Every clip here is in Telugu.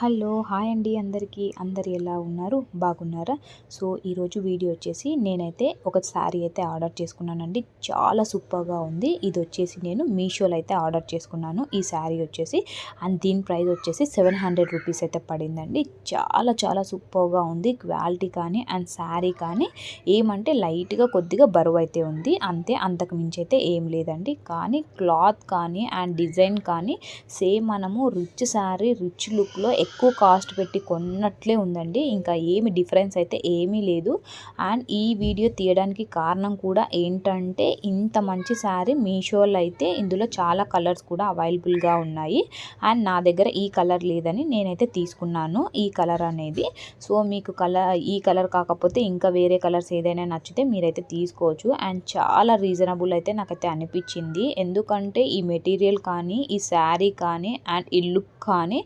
హలో హాయ్ అండి అందరికీ. అందరు ఎలా ఉన్నారు? బాగున్నారా? సో ఈరోజు వీడియో వచ్చేసి నేనైతే ఒక శారీ అయితే ఆర్డర్ చేసుకున్నానండి. చాలా సూపర్గా ఉంది. ఇది వచ్చేసి నేను మీషోలో అయితే ఆర్డర్ చేసుకున్నాను. ఈ శారీ వచ్చేసి అండ్ దీని ప్రైస్ వచ్చేసి సెవెన్ హండ్రెడ్ రూపీస్ అయితే పడిందండి. చాలా చాలా సూపర్గా ఉంది. క్వాలిటీ కానీ అండ్ శారీ కానీ ఏమంటే లైట్గా కొద్దిగా బరువు అయితే ఉంది. అంతే అంతకు మించి అయితే ఏం లేదండి. కానీ క్లాత్ కానీ అండ్ డిజైన్ కానీ సేమ్ మనము రిచ్ శారీ రిచ్ లుక్లో ఎక్కువ కాస్ట్ పెట్టి కొన్నట్లే ఉందండి. ఇంకా ఏమి డిఫరెన్స్ అయితే ఏమీ లేదు. అండ్ ఈ వీడియో తీయడానికి కారణం కూడా ఏంటంటే ఇంత మంచి శారీ మీషోలో అయితే ఇందులో చాలా కలర్స్ కూడా అవైలబుల్గా ఉన్నాయి. అండ్ నా దగ్గర ఈ కలర్ లేదని నేనైతే తీసుకున్నాను ఈ కలర్ అనేది. సో మీకు కలర్ ఈ కలర్ కాకపోతే ఇంకా వేరే కలర్స్ ఏదైనా నచ్చితే మీరైతే తీసుకోవచ్చు. అండ్ చాలా రీజనబుల్ అయితే నాకైతే అనిపించింది. ఎందుకంటే ఈ మెటీరియల్ కానీ ఈ శారీ కానీ అండ్ ఈ లుక్ కానీ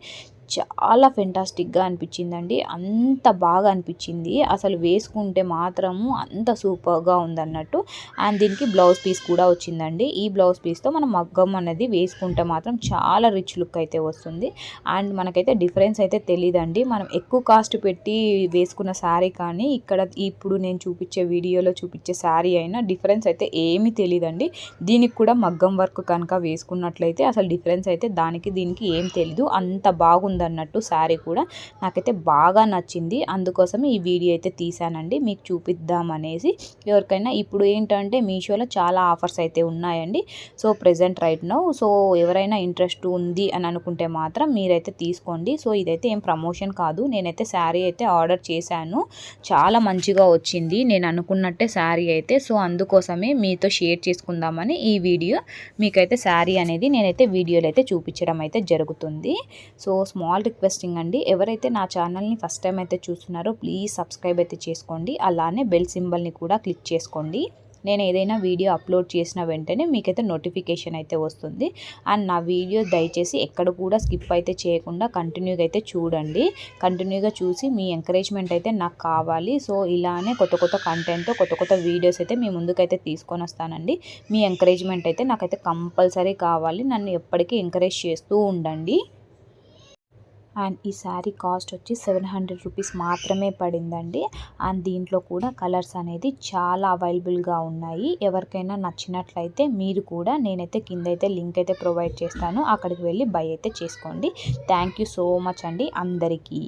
చాలా ఫెంటాస్టిక్గా అనిపించిందండి. అంత బాగా అనిపించింది. అసలు వేసుకుంటే మాత్రము అంత సూపర్గా ఉందన్నట్టు. అండ్ దీనికి బ్లౌజ్ పీస్ కూడా వచ్చిందండి. ఈ బ్లౌజ్ పీస్తో మనం మగ్గం అనేది వేసుకుంటే మాత్రం చాలా రిచ్ లుక్ అయితే వస్తుంది. అండ్ మనకైతే డిఫరెన్స్ అయితే తెలియదండి మనం ఎక్కువ కాస్ట్ పెట్టి వేసుకున్న శారీ కానీ ఇక్కడ ఇప్పుడు నేను చూపించే వీడియోలో చూపించే శారీ అయినా డిఫరెన్స్ అయితే ఏమీ తెలియదండి దీనికి కూడా మగ్గం వర్క్ కనుక వేసుకున్నట్లయితే అసలు డిఫరెన్స్ అయితే దానికి దీనికి ఏం తెలీదు. అంత బాగుంది ఉందన్నట్టు శారీ కూడా నాకైతే బాగా నచ్చింది. అందుకోసమే ఈ వీడియో అయితే తీసానండి మీకు చూపిద్దామనేసి ఎవరికైనా ఇప్పుడు ఏంటంటే మీషోలో చాలా ఆఫర్స్ అయితే ఉన్నాయండి. So present right now. So ఎవరైనా ఇంట్రెస్ట్ ఉంది అని అనుకుంటే మాత్రం మీరైతే తీసుకోండి. సో ఇదైతే ఏం ప్రమోషన్ కాదు. నేనైతే శారీ అయితే ఆర్డర్ చేశాను. చాలా మంచిగా వచ్చింది. నేను అనుకున్నట్టే శారీ అయితే. సో అందుకోసమే మీతో షేర్ చేసుకుందామని ఈ వీడియో. మీకైతే శారీ అనేది నేనైతే వీడియోలో అయితే చూపించడం అయితే జరుగుతుంది. సో స్మా స్మాల్ రిక్వెస్టింగ్ అండి. ఎవరైతే నా ఛానల్ని ఫస్ట్ టైం అయితే చూస్తున్నారో ప్లీజ్ సబ్స్క్రైబ్ అయితే చేసుకోండి. అలానే బెల్ సింబల్ని కూడా క్లిక్ చేసుకోండి. నేను ఏదైనా వీడియో అప్లోడ్ చేసిన వెంటనే మీకైతే నోటిఫికేషన్ అయితే వస్తుంది. అండ్ నా వీడియో దయచేసి ఎక్కడ కూడా స్కిప్ అయితే చేయకుండా కంటిన్యూగా అయితే చూడండి. కంటిన్యూగా చూసి మీ ఎంకరేజ్మెంట్ అయితే నాకు కావాలి. సో ఇలానే కొత్త కొత్త కంటెంట్ కొత్త కొత్త వీడియోస్ అయితే మీ ముందుకైతే తీసుకొని వస్తానండి. మీ ఎంకరేజ్మెంట్ అయితే నాకైతే కంపల్సరీ కావాలి. నన్ను ఎప్పటికీ ఎంకరేజ్ చేస్తూ ఉండండి. అండ్ ఈ శారీ కాస్ట్ వచ్చి సెవెన్ హండ్రెడ్ రూపీస్ మాత్రమే పడిందండి. అండ్ దీంట్లో కూడా కలర్స్ అనేది చాలా అవైలబుల్గా ఉన్నాయి. ఎవరికైనా నచ్చినట్లయితే మీరు కూడా నేనైతే కింద అయితే లింక్ అయితే ప్రొవైడ్ చేస్తాను. అక్కడికి వెళ్ళి బై అయితే చేసుకోండి. థ్యాంక్ సో మచ్ అండి అందరికీ.